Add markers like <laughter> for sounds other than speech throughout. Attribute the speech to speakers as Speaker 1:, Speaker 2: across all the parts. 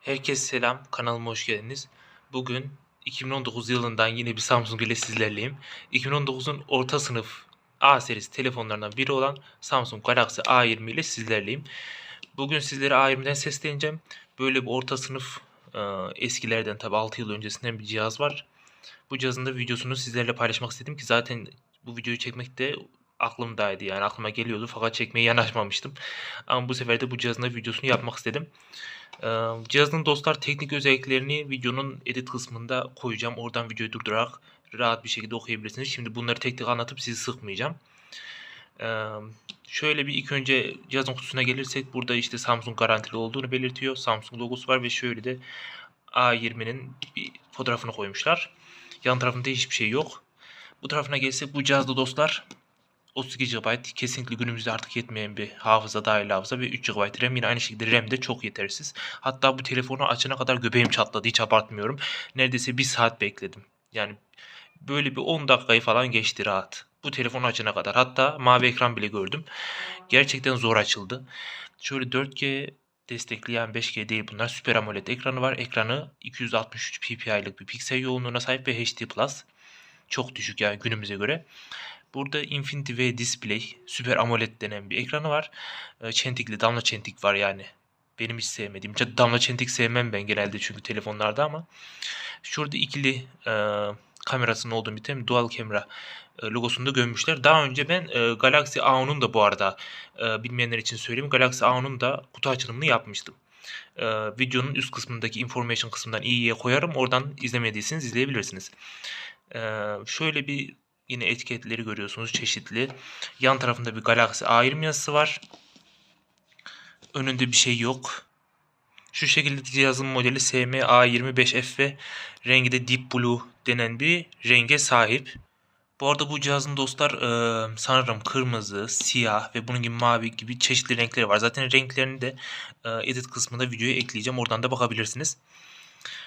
Speaker 1: Herkese selam, kanalıma hoş geldiniz. Bugün 2019 yılından yine bir Samsung ile sizlerleyim. 2019'un orta sınıf A serisi telefonlarından biri olan Samsung Galaxy A20 ile sizlerleyim. Bugün sizlere A20'den sesleneceğim. Böyle bir orta sınıf e, eskilerden tabi 6 yıl öncesinden bir cihaz var. Bu cihazın da videosunu sizlerle paylaşmak istedim ki zaten bu videoyu çekmek de aklımdaydı yani aklıma geliyordu fakat çekmeye yanaşmamıştım. Ama bu sefer de bu cihazın videosunu yapmak istedim. Ee, Cihazın dostlar teknik özelliklerini videonun edit kısmında koyacağım. Oradan videoyu durdurarak rahat bir şekilde okuyabilirsiniz. Şimdi bunları tek tek anlatıp sizi sıkmayacağım. Ee, Şöyle bir ilk önce cihazın kutusuna gelirsek burada işte Samsung garantili olduğunu belirtiyor. Samsung logosu var ve şöyle de A20'nin bir fotoğrafını koymuşlar. Yan tarafında hiçbir şey yok. Bu tarafına gelsek bu cihazda dostlar 32 GB kesinlikle günümüzde artık yetmeyen bir hafıza dahil hafıza ve 3 GB RAM yine aynı şekilde RAM de çok yetersiz. Hatta bu telefonu açana kadar göbeğim çatladı hiç abartmıyorum. Neredeyse bir saat bekledim. Yani böyle bir 10 dakikayı falan geçti rahat. Bu telefonu açana kadar. Hatta mavi ekran bile gördüm. Gerçekten zor açıldı. Şöyle 4G destekleyen 5G değil bunlar. Super AMOLED ekranı var. Ekranı 263 ppi'lik bir piksel yoğunluğuna sahip ve HD+. Çok düşük yani günümüze göre. Burada Infinity V Display Super AMOLED denen bir ekranı var. E, Çentikli damla çentik var yani. Benim hiç sevmediğim. Damla çentik sevmem ben genelde çünkü telefonlarda ama. Şurada ikili e, kamerasının olduğu bir tem dual kamera e, logosunu da gömmüşler. Daha önce ben e, Galaxy A10'un da bu arada e, bilmeyenler için söyleyeyim. Galaxy A10'un da kutu açılımını yapmıştım. E, videonun üst kısmındaki information kısmından iyiye koyarım. Oradan izlemediyseniz izleyebilirsiniz. E, şöyle bir Yine etiketleri görüyorsunuz çeşitli. Yan tarafında bir Galaxy A20 yazısı var. Önünde bir şey yok. Şu şekilde cihazın modeli SMA25F ve rengi de Deep Blue denen bir renge sahip. Bu arada bu cihazın dostlar sanırım kırmızı, siyah ve bunun gibi mavi gibi çeşitli renkleri var. Zaten renklerini de edit kısmında videoya ekleyeceğim. Oradan da bakabilirsiniz.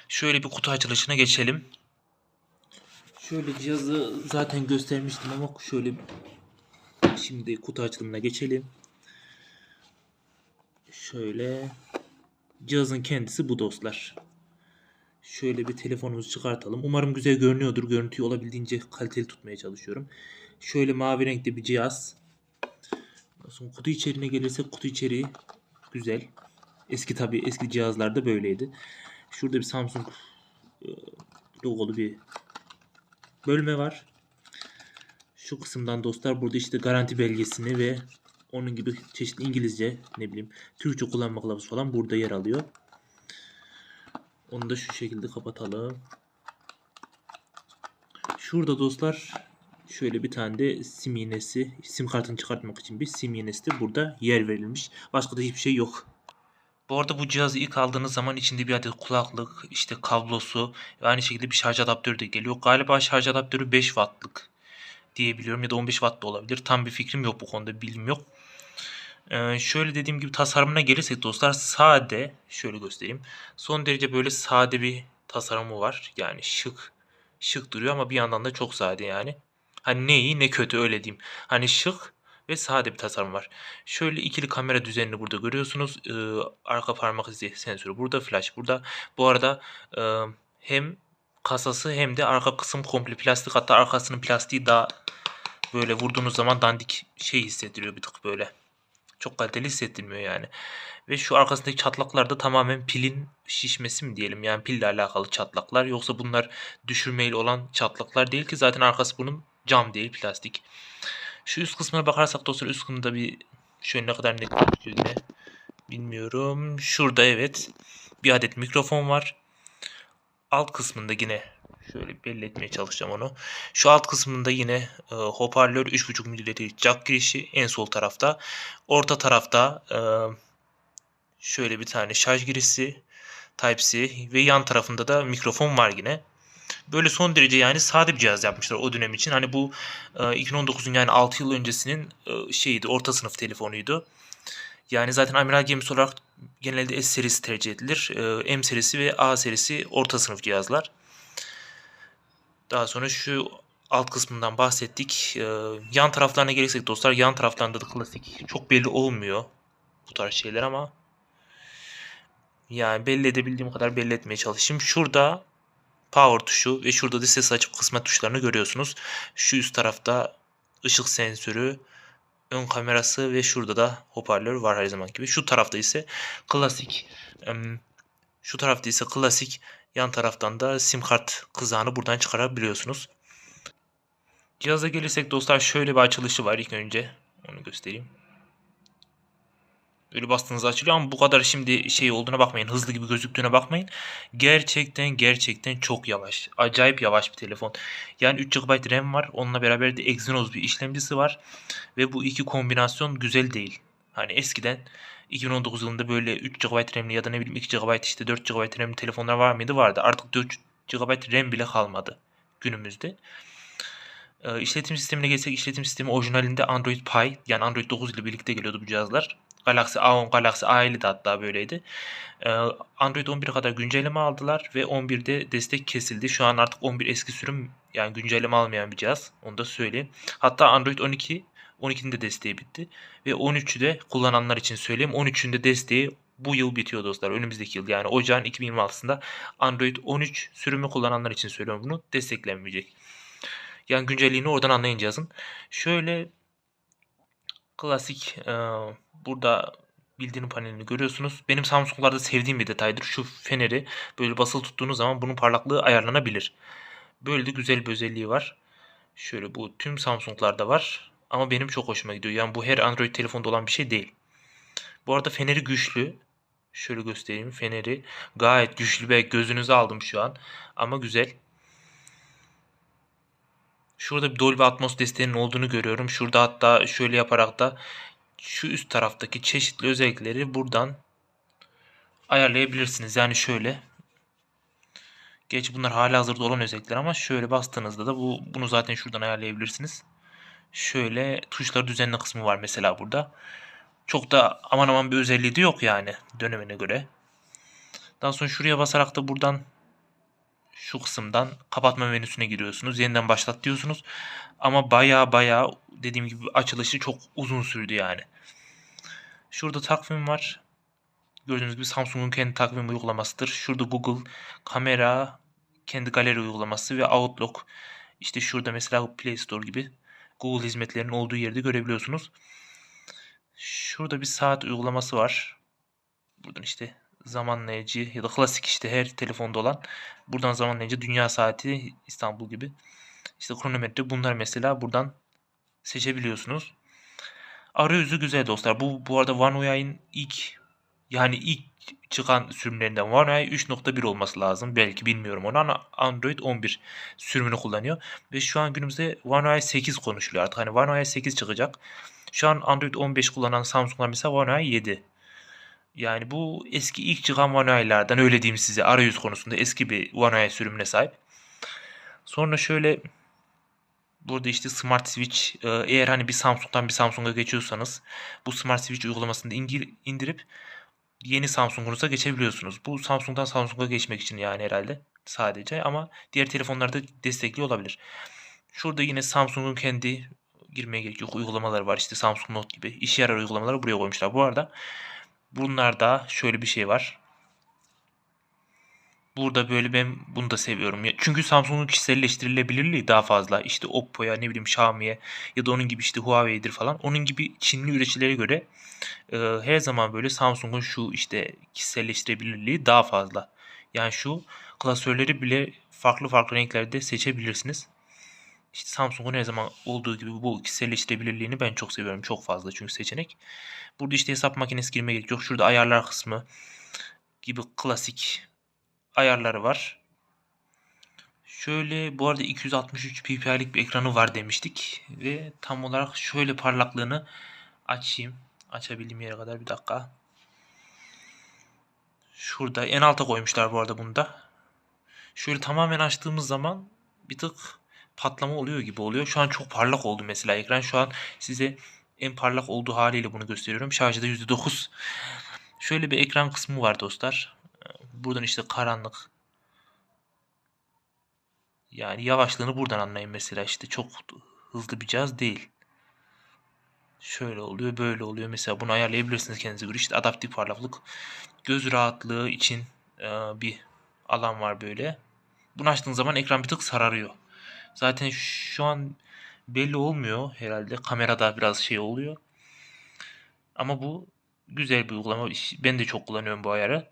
Speaker 1: Şöyle bir kutu açılışına geçelim. Şöyle cihazı zaten göstermiştim ama şöyle şimdi kutu açılımına geçelim. Şöyle cihazın kendisi bu dostlar. Şöyle bir telefonumuzu çıkartalım. Umarım güzel görünüyordur. Görüntüyü olabildiğince kaliteli tutmaya çalışıyorum. Şöyle mavi renkli bir cihaz. Sonra kutu içeriğine gelirsek kutu içeriği güzel. Eski tabi eski cihazlarda böyleydi. Şurada bir Samsung e, logolu bir bölme var. Şu kısımdan dostlar burada işte garanti belgesini ve onun gibi çeşitli İngilizce ne bileyim Türkçe kullanma kılavuzu falan burada yer alıyor. Onu da şu şekilde kapatalım. Şurada dostlar şöyle bir tane de sim iğnesi, sim kartını çıkartmak için bir sim iğnesi de burada yer verilmiş. Başka da hiçbir şey yok. Bu arada bu cihazı ilk aldığınız zaman içinde bir adet kulaklık, işte kablosu ve aynı şekilde bir şarj adaptörü de geliyor. Galiba şarj adaptörü 5 wattlık diyebiliyorum ya da 15 watt da olabilir. Tam bir fikrim yok bu konuda bilgim yok. Ee, şöyle dediğim gibi tasarımına gelirsek dostlar sade şöyle göstereyim. Son derece böyle sade bir tasarımı var. Yani şık şık duruyor ama bir yandan da çok sade yani. Hani ne iyi ne kötü öyle diyeyim. Hani şık ve sade bir tasarım var. Şöyle ikili kamera düzenini burada görüyorsunuz. Ee, arka parmak izi sensörü burada, flash burada. Bu arada e, hem kasası hem de arka kısım komple plastik. Hatta arkasının plastiği daha böyle vurduğunuz zaman dandik şey hissettiriyor bir tık böyle. Çok kaliteli hissettirmiyor yani. Ve şu arkasındaki çatlaklar da tamamen pilin şişmesi mi diyelim yani pille alakalı çatlaklar. Yoksa bunlar düşürmeyle olan çatlaklar değil ki zaten arkası bunun cam değil plastik. Şu üst kısmına bakarsak dostlar üst kısmında bir şöyle ne kadar net gözüküyor yine bilmiyorum. Şurada evet bir adet mikrofon var. Alt kısmında yine şöyle belli etmeye çalışacağım onu. Şu alt kısmında yine e, hoparlör 3.5 mm'lik jack girişi en sol tarafta. Orta tarafta e, şöyle bir tane şarj girişi Type-C ve yan tarafında da mikrofon var yine. Böyle son derece yani sade bir cihaz yapmışlar o dönem için. Hani bu 2019'un yani 6 yıl öncesinin e, şeyiydi orta sınıf telefonuydu. Yani zaten Amiral gemisi olarak genelde S serisi tercih edilir. E, M serisi ve A serisi orta sınıf cihazlar. Daha sonra şu alt kısmından bahsettik. E, yan taraflarına gelirsek dostlar yan taraflarında da klasik çok belli olmuyor bu tarz şeyler ama Yani belli edebildiğim kadar belli etmeye çalışayım. Şurada power tuşu ve şurada da ses açıp kısma tuşlarını görüyorsunuz. Şu üst tarafta ışık sensörü, ön kamerası ve şurada da hoparlör var her zaman gibi. Şu tarafta ise klasik şu tarafta ise klasik yan taraftan da sim kart kızağını buradan çıkarabiliyorsunuz. Cihaza gelirsek dostlar şöyle bir açılışı var ilk önce. Onu göstereyim. Böyle bastığınızda açılıyor ama bu kadar şimdi şey olduğuna bakmayın. Hızlı gibi gözüktüğüne bakmayın. Gerçekten gerçekten çok yavaş. Acayip yavaş bir telefon. Yani 3 GB RAM var. Onunla beraber de Exynos bir işlemcisi var. Ve bu iki kombinasyon güzel değil. Hani eskiden 2019 yılında böyle 3 GB RAM'li ya da ne bileyim 2 GB işte 4 GB RAM'li telefonlar var mıydı? Vardı. Artık 4 GB RAM bile kalmadı günümüzde. Ee, işletim sistemine geçsek işletim sistemi orijinalinde Android Pie yani Android 9 ile birlikte geliyordu bu cihazlar. Galaxy A10, Galaxy A50 de hatta böyleydi. Ee, Android 11'e kadar güncelleme aldılar ve 11'de destek kesildi. Şu an artık 11 eski sürüm yani güncelleme almayan bir cihaz. Onu da söyleyeyim. Hatta Android 12 12'nin de desteği bitti. Ve 13'ü de kullananlar için söyleyeyim. 13'ün de desteği bu yıl bitiyor dostlar. Önümüzdeki yıl yani ocağın 2026'sında Android 13 sürümü kullananlar için söylüyorum bunu. Desteklenmeyecek. Yani güncelliğini oradan anlayın cihazın. Şöyle klasik e, burada bildirim panelini görüyorsunuz. Benim Samsung'larda sevdiğim bir detaydır. Şu feneri böyle basılı tuttuğunuz zaman bunun parlaklığı ayarlanabilir. Böyle de güzel bir özelliği var. Şöyle bu tüm Samsung'larda var. Ama benim çok hoşuma gidiyor. Yani bu her Android telefonda olan bir şey değil. Bu arada feneri güçlü. Şöyle göstereyim feneri. Gayet güçlü ve gözünüze aldım şu an. Ama güzel. Şurada bir Dolby Atmos desteğinin olduğunu görüyorum. Şurada hatta şöyle yaparak da şu üst taraftaki çeşitli özellikleri buradan ayarlayabilirsiniz. Yani şöyle. Geç bunlar hala hazırda olan özellikler ama şöyle bastığınızda da bu bunu zaten şuradan ayarlayabilirsiniz. Şöyle tuşları düzenli kısmı var mesela burada. Çok da aman aman bir özelliği de yok yani dönemine göre. Daha sonra şuraya basarak da buradan şu kısımdan kapatma menüsüne giriyorsunuz. Yeniden başlat diyorsunuz. Ama baya baya dediğim gibi açılışı çok uzun sürdü yani. Şurada takvim var. Gördüğünüz gibi Samsung'un kendi takvim uygulamasıdır. Şurada Google kamera, kendi galeri uygulaması ve Outlook. İşte şurada mesela Play Store gibi Google hizmetlerinin olduğu yerde görebiliyorsunuz. Şurada bir saat uygulaması var. Buradan işte zamanlayıcı ya da klasik işte her telefonda olan buradan zamanlayıcı dünya saati İstanbul gibi işte kronometre bunlar mesela buradan seçebiliyorsunuz. Arayüzü güzel dostlar. Bu bu arada One UI'nin ilk yani ilk çıkan sürümlerinden One UI 3.1 olması lazım. Belki bilmiyorum onu ama Android 11 sürümünü kullanıyor. Ve şu an günümüzde One UI 8 konuşuluyor artık. Hani One UI 8 çıkacak. Şu an Android 15 kullanan Samsung'lar mesela One UI 7. Yani bu eski ilk çıkan One UI'lardan öyle diyeyim size arayüz konusunda eski bir UI sürümüne sahip. Sonra şöyle burada işte Smart Switch eğer hani bir Samsung'dan bir Samsung'a geçiyorsanız bu Smart Switch uygulamasını indirip yeni Samsung'unuza geçebiliyorsunuz. Bu Samsung'dan Samsung'a geçmek için yani herhalde sadece ama diğer telefonlarda destekli olabilir. Şurada yine Samsung'un kendi girmeye gerek yok uygulamaları var. İşte Samsung Note gibi işe yarar uygulamaları buraya koymuşlar. Bu arada bunlarda şöyle bir şey var. Burada böyle ben bunu da seviyorum. Çünkü Samsung'un kişiselleştirilebilirliği daha fazla. İşte Oppo'ya ne bileyim Xiaomi'ye ya da onun gibi işte Huawei'dir falan. Onun gibi Çinli üreticilere göre e, her zaman böyle Samsung'un şu işte kişiselleştirebilirliği daha fazla. Yani şu klasörleri bile farklı farklı renklerde seçebilirsiniz. İşte Samsung'un her zaman olduğu gibi bu kişiselleştirebilirliğini ben çok seviyorum. Çok fazla çünkü seçenek. Burada işte hesap makinesi girmeye gerek yok. Şurada ayarlar kısmı gibi klasik ayarları var. Şöyle bu arada 263 ppi'lik bir ekranı var demiştik. Ve tam olarak şöyle parlaklığını açayım. Açabildiğim yere kadar bir dakika. Şurada en alta koymuşlar bu arada bunda. Şöyle tamamen açtığımız zaman bir tık patlama oluyor gibi oluyor. Şu an çok parlak oldu mesela ekran. Şu an size en parlak olduğu haliyle bunu gösteriyorum. Şarjı da %9. Şöyle bir ekran kısmı var dostlar. Buradan işte karanlık. Yani yavaşlığını buradan anlayın mesela işte çok hızlı bir cihaz değil. Şöyle oluyor, böyle oluyor. Mesela bunu ayarlayabilirsiniz kendinize göre. İşte adaptif parlaklık, göz rahatlığı için bir alan var böyle. Bunu açtığın zaman ekran bir tık sararıyor. Zaten şu an belli olmuyor herhalde. Kamerada biraz şey oluyor. Ama bu güzel bir uygulama. Ben de çok kullanıyorum bu ayarı.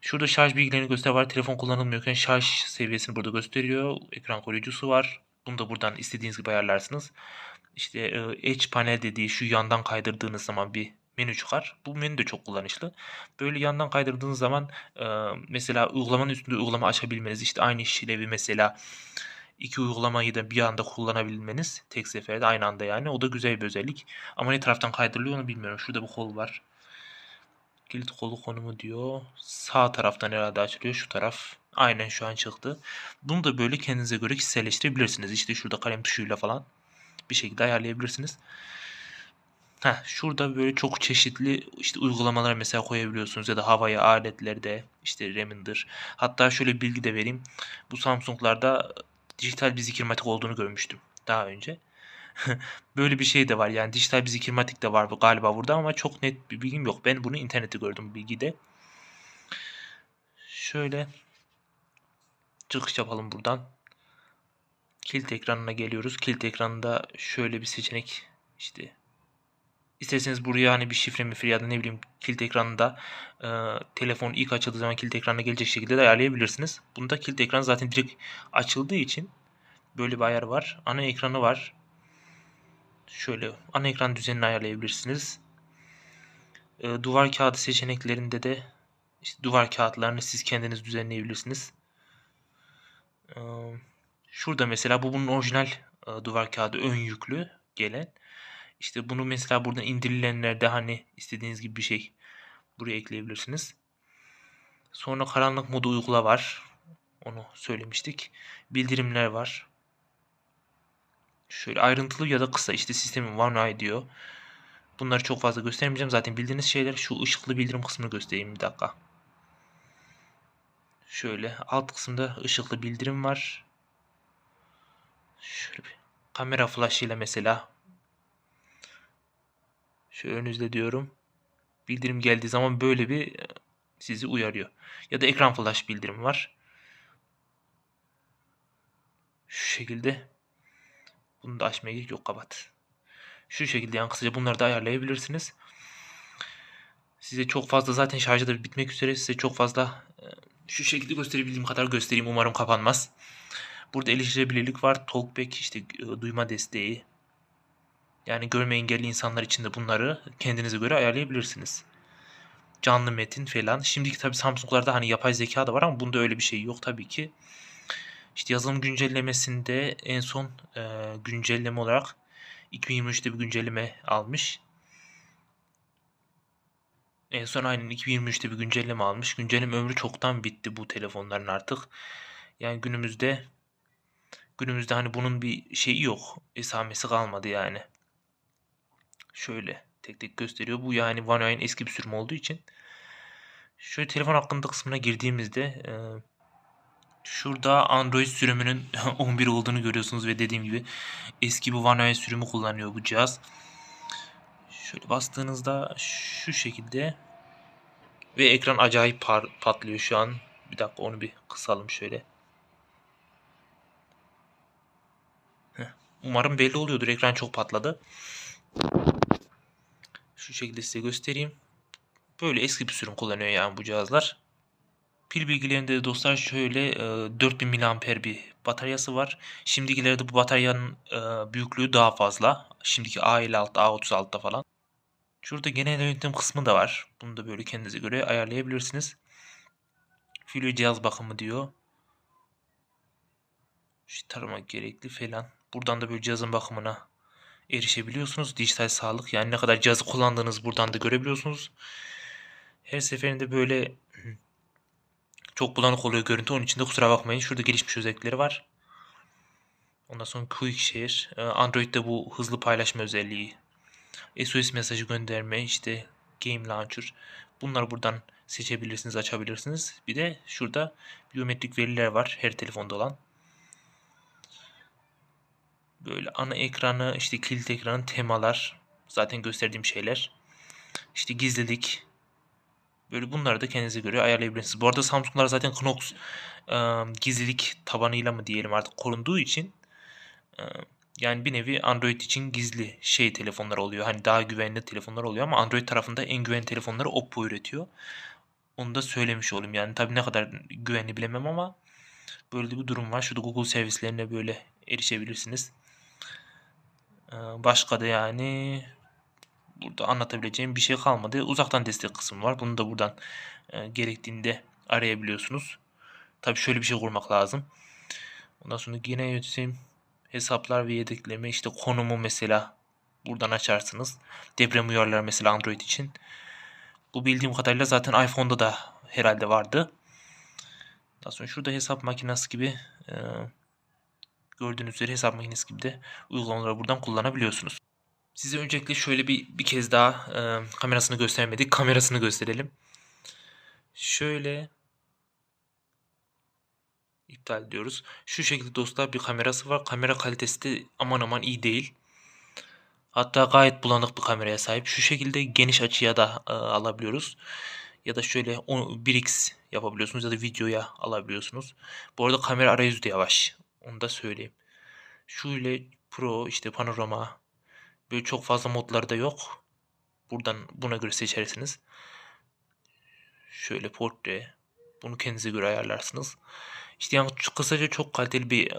Speaker 1: Şurada şarj bilgilerini göster var. Telefon kullanılmıyorken şarj seviyesini burada gösteriyor. Ekran koruyucusu var. Bunu da buradan istediğiniz gibi ayarlarsınız. İşte e, Edge panel dediği şu yandan kaydırdığınız zaman bir menü çıkar. Bu menü de çok kullanışlı. Böyle yandan kaydırdığınız zaman e, mesela uygulamanın üstünde uygulama açabilmeniz işte aynı işlevi mesela iki uygulamayı da bir anda kullanabilmeniz tek seferde aynı anda yani o da güzel bir özellik. Ama ne taraftan kaydırılıyor onu bilmiyorum. Şurada bir kol var. Kilit kolu konumu diyor. Sağ taraftan herhalde açılıyor. Şu taraf. Aynen şu an çıktı. Bunu da böyle kendinize göre kişiselleştirebilirsiniz. İşte şurada kalem tuşuyla falan bir şekilde ayarlayabilirsiniz. Heh, şurada böyle çok çeşitli işte uygulamalar mesela koyabiliyorsunuz ya da havaya aletlerde işte RAM'indir. Hatta şöyle bilgi de vereyim. Bu Samsung'larda dijital bir zikirmatik olduğunu görmüştüm daha önce. <laughs> Böyle bir şey de var yani dijital bir zikirmatik de var galiba burada ama çok net bir bilgim yok. Ben bunu internette gördüm bilgide. Şöyle çıkış yapalım buradan. Kilit ekranına geliyoruz. Kilit ekranında şöyle bir seçenek işte İsterseniz buraya hani bir şifre mi ya da ne bileyim kilit ekranında e, telefon ilk açıldığı zaman kilit ekranına gelecek şekilde de ayarlayabilirsiniz. Bunda kilit ekran zaten direkt açıldığı için böyle bir ayar var. Ana ekranı var. Şöyle ana ekran düzenini ayarlayabilirsiniz. E, duvar kağıdı seçeneklerinde de işte duvar kağıtlarını siz kendiniz düzenleyebilirsiniz. E, şurada mesela bu bunun orijinal e, duvar kağıdı ön yüklü gelen. İşte bunu mesela burada indirilenlerde hani istediğiniz gibi bir şey buraya ekleyebilirsiniz. Sonra karanlık modu uygula var. Onu söylemiştik. Bildirimler var. Şöyle ayrıntılı ya da kısa işte sistemin One Eye diyor. Bunları çok fazla göstermeyeceğim. Zaten bildiğiniz şeyler şu ışıklı bildirim kısmını göstereyim bir dakika. Şöyle alt kısımda ışıklı bildirim var. Şöyle bir kamera flash ile mesela şu önünüzde diyorum. Bildirim geldiği zaman böyle bir e, sizi uyarıyor. Ya da ekran flash bildirim var. Şu şekilde. Bunu da açmaya gerek yok kapat. Şu şekilde yani kısaca bunları da ayarlayabilirsiniz. Size çok fazla zaten şarjı da bitmek üzere. Size çok fazla e, şu şekilde gösterebildiğim kadar göstereyim. Umarım kapanmaz. Burada erişilebilirlik var. Talkback işte e, duyma desteği. Yani görme engelli insanlar için de bunları kendinize göre ayarlayabilirsiniz. Canlı metin falan. Şimdiki tabi Samsung'larda hani yapay zeka da var ama bunda öyle bir şey yok tabii ki. İşte yazılım güncellemesinde en son e, güncelleme olarak 2023'te bir güncelleme almış. En son aynen 2023'te bir güncelleme almış. Güncelleme ömrü çoktan bitti bu telefonların artık. Yani günümüzde günümüzde hani bunun bir şeyi yok. Esamesi kalmadı yani. Şöyle tek tek gösteriyor. Bu yani UI'nin eski bir sürüm olduğu için. Şöyle telefon hakkında kısmına girdiğimizde e, şurada Android sürümünün <laughs> 11 olduğunu görüyorsunuz ve dediğim gibi eski One UI sürümü kullanıyor bu cihaz. Şöyle bastığınızda şu şekilde ve ekran acayip patlıyor şu an. Bir dakika onu bir kısalım şöyle. Umarım belli oluyordur. Ekran çok patladı. Şu şekilde size göstereyim. Böyle eski bir sürüm kullanıyor yani bu cihazlar. Pil bilgilerinde de dostlar şöyle e, 4000 mAh bir bataryası var. Şimdikilerde bu bataryanın e, büyüklüğü daha fazla. Şimdiki A56, A36'da falan. Şurada genel yönetim kısmı da var. Bunu da böyle kendinize göre ayarlayabilirsiniz. Filo cihaz bakımı diyor. İşte taramak gerekli falan. Buradan da böyle cihazın bakımına erişebiliyorsunuz. Dijital sağlık yani ne kadar cihazı kullandığınız buradan da görebiliyorsunuz. Her seferinde böyle <clears throat> çok bulanık oluyor görüntü. Onun için de kusura bakmayın. Şurada gelişmiş özellikleri var. Ondan sonra Quick Share. Ee, Android'de bu hızlı paylaşma özelliği. SOS mesajı gönderme, işte Game Launcher. Bunları buradan seçebilirsiniz, açabilirsiniz. Bir de şurada biyometrik veriler var her telefonda olan. Böyle ana ekranı işte kilit ekranı temalar Zaten gösterdiğim şeyler. İşte gizlilik. Böyle bunları da kendinize göre ayarlayabilirsiniz. Bu arada Samsung'lar zaten Knox e, gizlilik tabanıyla mı diyelim artık korunduğu için e, yani bir nevi Android için gizli şey telefonlar oluyor. Hani daha güvenli telefonlar oluyor ama Android tarafında en güvenli telefonları Oppo üretiyor. Onu da söylemiş olayım. Yani tabii ne kadar güvenli bilemem ama böyle bir durum var. Şurada Google servislerine böyle erişebilirsiniz. Ee, başka da yani burada anlatabileceğim bir şey kalmadı. Uzaktan destek kısmı var. Bunu da buradan e, gerektiğinde arayabiliyorsunuz. Tabii şöyle bir şey kurmak lazım. Ondan sonra yine yönetim hesaplar ve yedekleme işte konumu mesela buradan açarsınız. Deprem uyarıları mesela Android için. Bu bildiğim kadarıyla zaten iPhone'da da herhalde vardı. Daha sonra şurada hesap makinesi gibi e, gördüğünüz üzere hesap makinesi gibi de uygulamaları buradan kullanabiliyorsunuz. Size öncelikle şöyle bir bir kez daha e, kamerasını göstermedik. Kamerasını gösterelim. Şöyle iptal diyoruz. Şu şekilde dostlar bir kamerası var. Kamera kalitesi de aman aman iyi değil. Hatta gayet bulanık bir kameraya sahip. Şu şekilde geniş açıya da e, alabiliyoruz. Ya da şöyle 1x yapabiliyorsunuz ya da videoya alabiliyorsunuz. Bu arada kamera arayüzü de yavaş. Onu da söyleyeyim. Şöyle pro işte panorama böyle çok fazla modları da yok. Buradan buna göre seçersiniz. Şöyle portre. Bunu kendinize göre ayarlarsınız. İşte yani kısaca çok kaliteli bir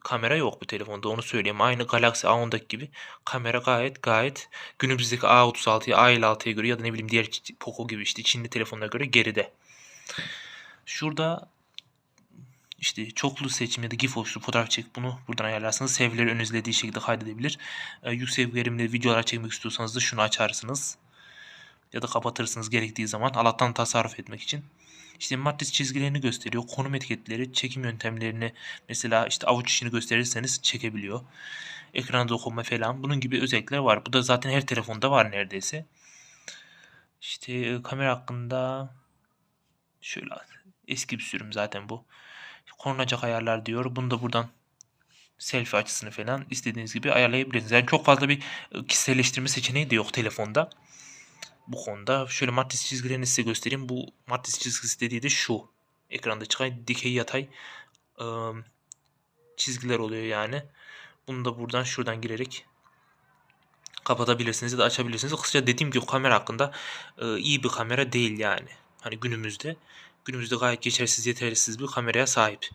Speaker 1: kamera yok bu telefonda onu söyleyeyim. Aynı Galaxy A10'daki gibi kamera gayet gayet günümüzdeki A36'ya A56'ya göre ya da ne bileyim diğer Poco gibi işte Çinli telefonlara göre geride. Şurada işte çoklu seçim ya da GIF oluştur fotoğraf çek bunu buradan ayarlarsınız. Sevgileri ön izlediği şekilde kaydedebilir. E, yüksek verimli videolar çekmek istiyorsanız da şunu açarsınız. Ya da kapatırsınız gerektiği zaman Allah'tan tasarruf etmek için. İşte matris çizgilerini gösteriyor. Konum etiketleri, çekim yöntemlerini mesela işte avuç içini gösterirseniz çekebiliyor. Ekrana dokunma falan. Bunun gibi özellikler var. Bu da zaten her telefonda var neredeyse. İşte e, kamera hakkında şöyle eski bir sürüm zaten bu. Korunacak ayarlar diyor. Bunu da buradan selfie açısını falan istediğiniz gibi ayarlayabilirsiniz. Yani çok fazla bir e, kişiselleştirme seçeneği de yok telefonda bu konuda. Şöyle matris çizgilerini size göstereyim. Bu matris çizgisi dediği de şu. Ekranda çıkan dikey yatay ıı, çizgiler oluyor yani. Bunu da buradan şuradan girerek kapatabilirsiniz ya da açabilirsiniz. Kısaca dediğim gibi kamera hakkında ıı, iyi bir kamera değil yani. Hani günümüzde. Günümüzde gayet geçersiz yetersiz bir kameraya sahip.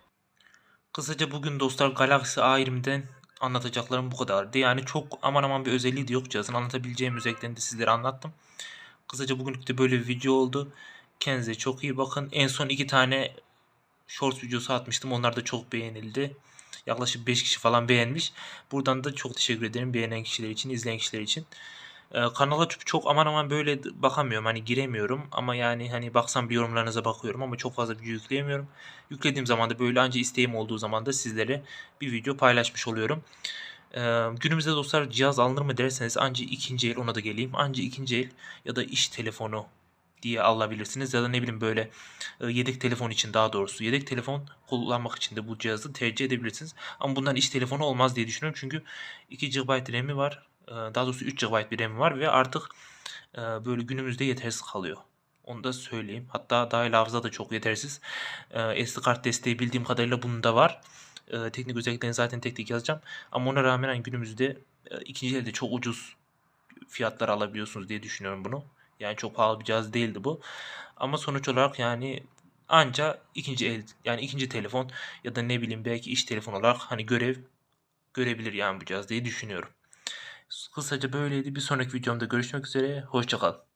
Speaker 1: Kısaca bugün dostlar Galaxy A20'den anlatacaklarım bu kadardı. Yani çok aman aman bir özelliği de yok cihazın. Anlatabileceğim özelliklerini de sizlere anlattım. Kısaca bugünlük de böyle bir video oldu. Kendinize çok iyi bakın. En son iki tane short videosu atmıştım. Onlar da çok beğenildi. Yaklaşık 5 kişi falan beğenmiş. Buradan da çok teşekkür ederim beğenen kişiler için, izleyen kişiler için. Ee, kanala çok aman aman böyle bakamıyorum. Hani giremiyorum ama yani hani baksam bir yorumlarınıza bakıyorum ama çok fazla video yükleyemiyorum. Yüklediğim zaman da böyle anca isteğim olduğu zaman da sizlere bir video paylaşmış oluyorum. Ee, günümüzde dostlar cihaz alınır mı derseniz ancak ikinci el ona da geleyim. Ancak ikinci el ya da iş telefonu diye alabilirsiniz ya da ne bileyim böyle e, yedek telefon için daha doğrusu yedek telefon kullanmak için de bu cihazı tercih edebilirsiniz. Ama bundan iş telefonu olmaz diye düşünüyorum çünkü 2 GB RAM'i var. E, daha doğrusu 3 GB bir RAM var ve artık e, böyle günümüzde yetersiz kalıyor. Onu da söyleyeyim. Hatta dahil hafıza da çok yetersiz. E, SD kart desteği bildiğim kadarıyla bunda var. E, teknik özelliklerini zaten tek tek yazacağım. Ama ona rağmen hani günümüzde e, ikinci elde çok ucuz fiyatlar alabiliyorsunuz diye düşünüyorum bunu. Yani çok pahalı bir cihaz değildi bu. Ama sonuç olarak yani anca ikinci el yani ikinci telefon ya da ne bileyim belki iş telefon olarak hani görev görebilir yani bu cihaz diye düşünüyorum. Kısaca böyleydi. Bir sonraki videomda görüşmek üzere. Hoşçakalın.